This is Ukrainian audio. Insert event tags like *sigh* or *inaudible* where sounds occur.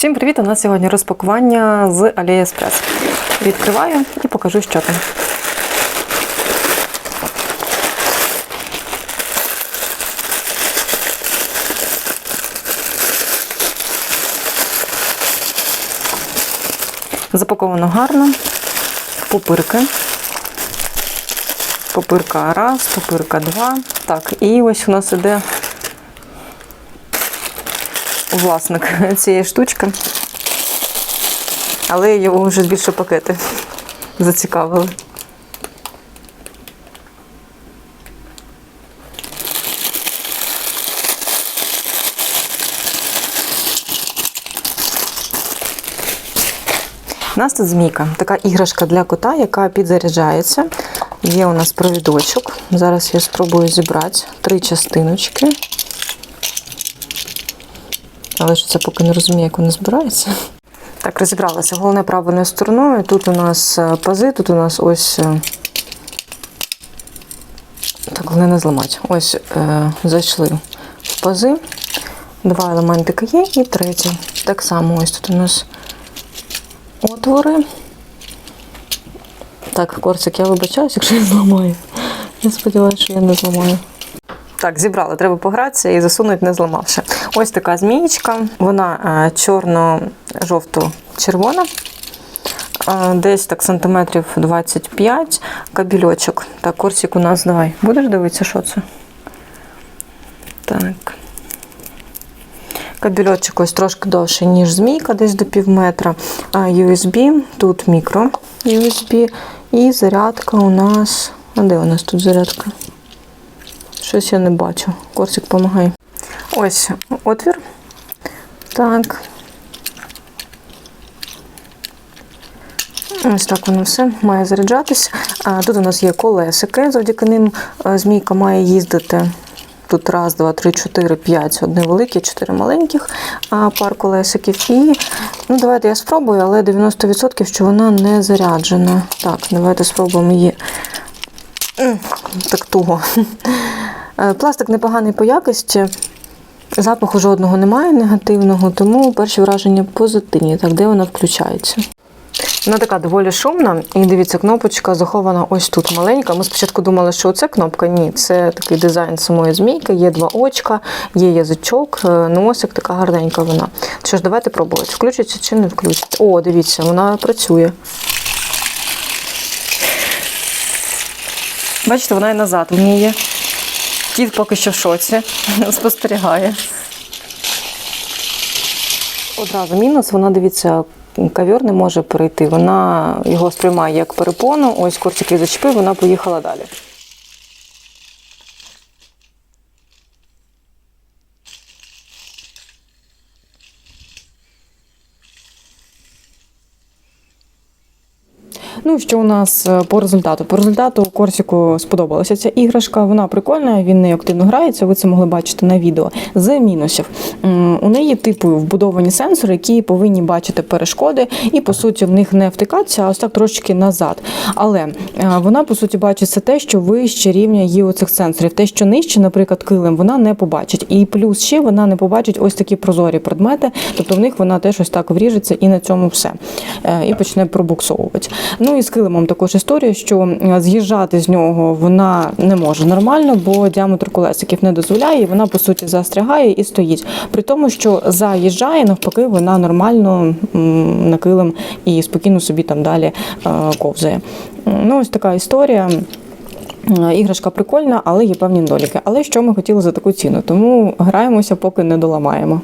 Всім привіт! У нас сьогодні розпакування з AliExpress. Відкриваю і покажу, що там. Запаковано гарно. Пупирки. Пупирка раз, пупирка два. Так, і ось у нас іде власник *laughs* цієї штучки. Але його вже більше пакети зацікавили. У нас тут змійка, така іграшка для кота, яка підзаряджається. Є у нас провідочок. Зараз я спробую зібрати три частиночки. Але ж це поки не розумію, як воно збирається. Так, розібралася. Головне правильною стороною. Тут у нас е, пази, тут у нас ось. е, Так, головне не зламати. Ось е, зайшли в пази. Два елементики є і третій. Так само ось тут у нас отвори. Так, корсик, я вибачаюсь, якщо я зламаю. Я сподіваюся, що я не зламаю. Так, зібрали, треба погратися і засунути, не зламавши. Ось така змієчка, вона е, чорно-жовто-червона. Е, Десь так сантиметрів 25 кабельочок. Так, корсик у нас давай. Будеш дивитися, що це? Так. Кабельочок ось трошки довший, ніж змійка, десь до пів метра. USB, тут мікро USB. І зарядка у нас. А де у нас тут зарядка? Щось я не бачу. Корсик допомагай. Ось отвір. Так. Ось так воно все має заряджатися. Тут у нас є колесики, завдяки ним е, змійка має їздити. Тут раз, два, три, чотири, п'ять. Одне велике, чотири маленьких пар колесиків. І ну, давайте я спробую, але 90% що вона не заряджена. Так, давайте спробуємо її. Так туго. Е, Пластик непоганий по якості. Запаху жодного немає негативного, тому перші враження позитивні. Так, де вона включається? Вона така доволі шумна. І дивіться, кнопочка захована ось тут маленька. Ми спочатку думали, що це кнопка. Ні, це такий дизайн самої змійки. Є два очка, є язичок, е, носик, така гарненька вона. Що ж, давайте пробувати. Включиться чи не включиться. О, дивіться, вона працює. Бачите, вона і назад вміє. Кіт поки що в шоці, *laughs* спостерігає. Одразу мінус, вона дивіться, кавер не може перейти. Вона його сприймає як перепону. Ось курчик зачепив, вона поїхала далі. Ну, що у нас е, по результату? По результату Корсіку сподобалася ця іграшка. Вона прикольна, він нею активно грається. Ви це могли бачити на відео. З мінусів у неї типу вбудовані сенсори, які повинні бачити перешкоди, і по суті в них не втикатися, а ось так трошки назад. Але е, вона по суті бачить все те, що вище рівня її оцих сенсорів. Те, що нижче, наприклад, килим, вона не побачить. І плюс ще вона не побачить ось такі прозорі предмети, тобто в них вона теж ось так вріжеться і на цьому все. Е, І почне пробуксовувати. Ну і з килимом також історія, що е, з'їжджати з нього вона не може нормально, бо діаметр колесиків не дозволяє, і вона по суті застрягає і стоїть. При тому, що заїжджає, навпаки, вона нормально на килим і спокійно собі там далі е, ковзає. Ну, ось така історія. Е, Іграшка прикольна, але є певні недоліки. Але що ми хотіли за таку ціну? Тому граємося, поки не доламаємо.